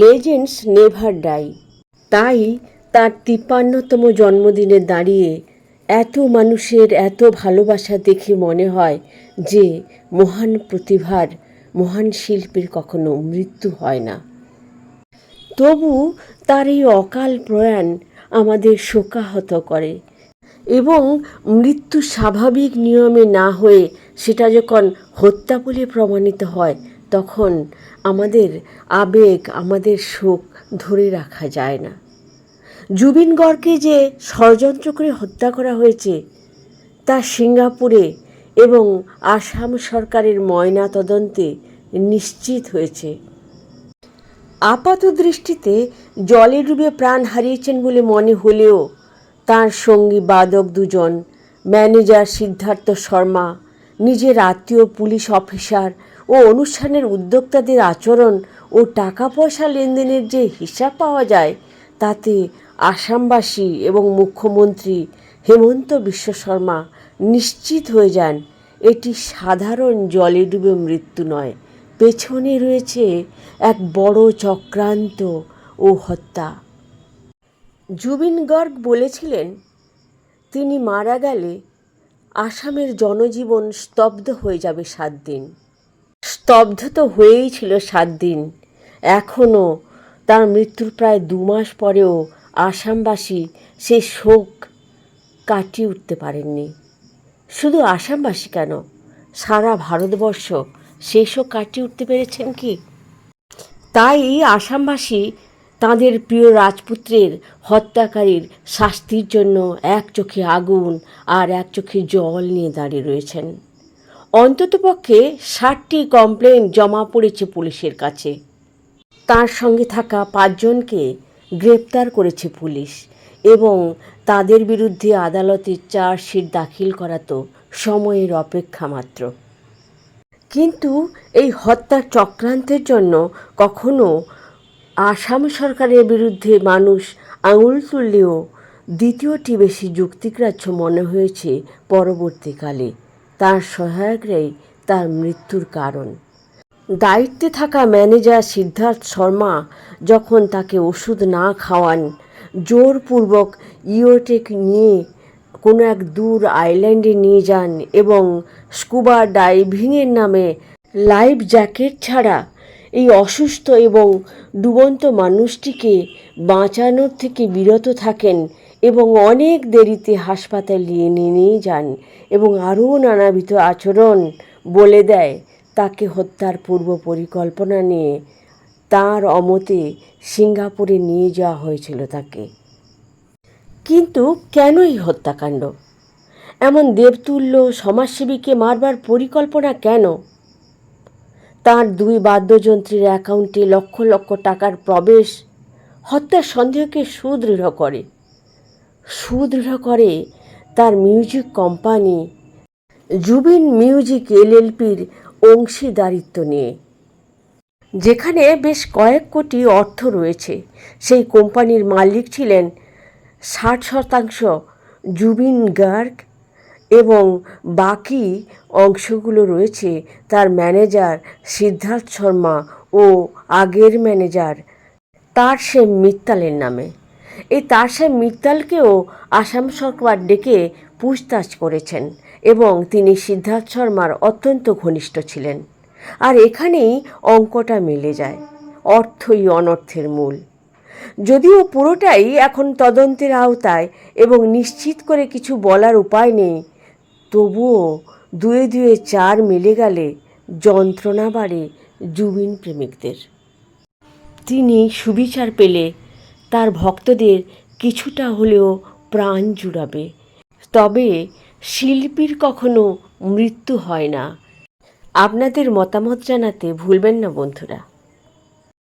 Legends never die তাই তার তিপ্পান্নতম জন্মদিনে দাঁড়িয়ে এত মানুষের এত ভালোবাসা দেখে মনে হয় যে মহান প্রতিভার, মহান শিল্পীর কখনো মৃত্যু হয় না। তবু তার এই অকাল প্রয়াণ আমাদের শোকাহত করে এবং মৃত্যু স্বাভাবিক নিয়মে না হয়ে সেটা যখন হত্যা বলে প্রমাণিত হয় তখন আমাদের আবেগ, আমাদের শোক ধরে রাখা যায় না। জুবিন গড়কে যে ষড়যন্ত্র করে হত্যা করা হয়েছে, তা সিঙ্গাপুরে এবং আসাম সরকারের ময়না তদন্তে নিশ্চিত হয়েছে। আপাত দৃষ্টিতে জলে ডুবে প্রাণ হারিয়েছেন বলে মনে হলেও তার সঙ্গী বাদক দুজন, ম্যানেজার সিদ্ধার্থ শর্মা, নিজের আত্মীয় পুলিশ অফিসার ও অনুষ্ঠানের উদ্যোক্তাদের আচরণ ও টাকা পয়সা লেনদেনের যে হিসাব পাওয়া যায়, তাতে আসামবাসী এবং মুখ্যমন্ত্রী হেমন্ত বিশ্ব শর্মা নিশ্চিত হয়ে যান, এটি সাধারণ জলে ডুবে মৃত্যু নয়, পেছনে রয়েছে এক বড় চক্রান্ত ও হত্যা। জুবিন গর্গ বলেছিলেন, তিনি মারা গেলে আসামের জনজীবন স্তব্ধ হয়ে যাবে সাত দিন। স্তব্ধ তো হয়েই ছিল সাত দিন। এখনও তার মৃত্যুর প্রায় দু মাস পরেও আসামবাসী সে শোক কাটিয়ে উঠতে পারেননি। শুধু আসামবাসী কেন? সারা ভারতবর্ষ সে শোক কাটিয়ে উঠতে পেরেছেন কি? তাই আসামবাসী তাদের প্রিয় রাজপুত্রের হত্যাকারীর শাস্তির জন্য এক চোখে আগুন আর এক চোখে জল নিয়ে দাঁড়িয়ে রয়েছেন। অন্ততপক্ষে ষাটটি কমপ্লেন জমা পড়েছে পুলিশের কাছে। তার সঙ্গে থাকা পাঁচজনকে গ্রেপ্তার করেছে পুলিশ এবং তাদের বিরুদ্ধে আদালতে চার্জশিট দাখিল করা তো সময়ের অপেক্ষা মাত্র। কিন্তু এই হত্যার চক্রান্তের জন্য কখনো আসাম সরকারের বিরুদ্ধে মানুষ আঙুল তুললেও দ্বিতীয়টি বেশি যুক্তিগ্রাহ্য মনে হয়েছে পরবর্তীকালে। তার সহায়করাই তার মৃত্যুর কারণ। দায়িত্বে থাকা ম্যানেজার সিদ্ধার্থ শর্মা যখন তাকে ওষুধ না খাওয়ান, জোরপূর্বক ইওটেক নিয়ে কোনো এক দূর আইল্যান্ডে নিয়ে যান এবং স্কুবা ডাইভিংয়ের নামে লাইফ জ্যাকেট ছাড়া এই অসুস্থ এবং ডুবন্ত মানুষটিকে বাঁচানোর থেকে বিরত থাকেন এবং অনেক দেরিতে হাসপাতালে নিয়ে নিয়ে যান এবং আরও নানাবিধ আচরণ বলে দেয়। তাকে হত্যার পূর্ব পরিকল্পনা নিয়ে তার অমতে সিঙ্গাপুরে নিয়ে যাওয়া হয়েছিল তাকে। কিন্তু কেনই হত্যাকাণ্ড? এমন দেবতুল্য সমাজসেবীকে মারবার পরিকল্পনা কেন? তার দুই বাদ্যযন্ত্রের অ্যাকাউন্টে লক্ষ লক্ষ টাকার প্রবেশ হত্যার সন্দেহকে সুদৃঢ় করে। সুদৃঢ় করে তার মিউজিক কোম্পানি জুবিন মিউজিক এলএলপির অংশীদারিত্ব নিয়ে। যেখানে বেশ কয়েক কোটি অর্থ রয়েছে। সেই কোম্পানির মালিক ছিলেন ষাট শতাংশ জুবিন গার্গ এবং বাকি অংশগুলো রয়েছে তার ম্যানেজার সিদ্ধার্থ শর্মা ও আগের ম্যানেজার তার সে মিত্তালের নামে। এই তার সে মিত্তালকেও আসাম সরকার ডেকে পুছতাছ করেছেন এবং তিনি সিদ্ধার্থ শর্মার অত্যন্ত ঘনিষ্ঠ ছিলেন। আর এখানেই অঙ্কটা মিলে যায়, অর্থই অনর্থের মূল। যদিও পুরোটাই এখন তদন্তের আওতায় এবং নিশ্চিত করে কিছু বলার উপায় নেই, তবুও দুয়ে দুয়ে চার মিলে গেলে যন্ত্রণা বাড়ে জুবিন প্রেমিকদের। তিনি সুবিচার পেলে তার ভক্তদের কিছুটা হলেও প্রাণ জুড়াবে। তবে শিল্পীর কখনো মৃত্যু হয় না। আপনাদের মতামত জানাতে ভুলবেন না, বন্ধুরা।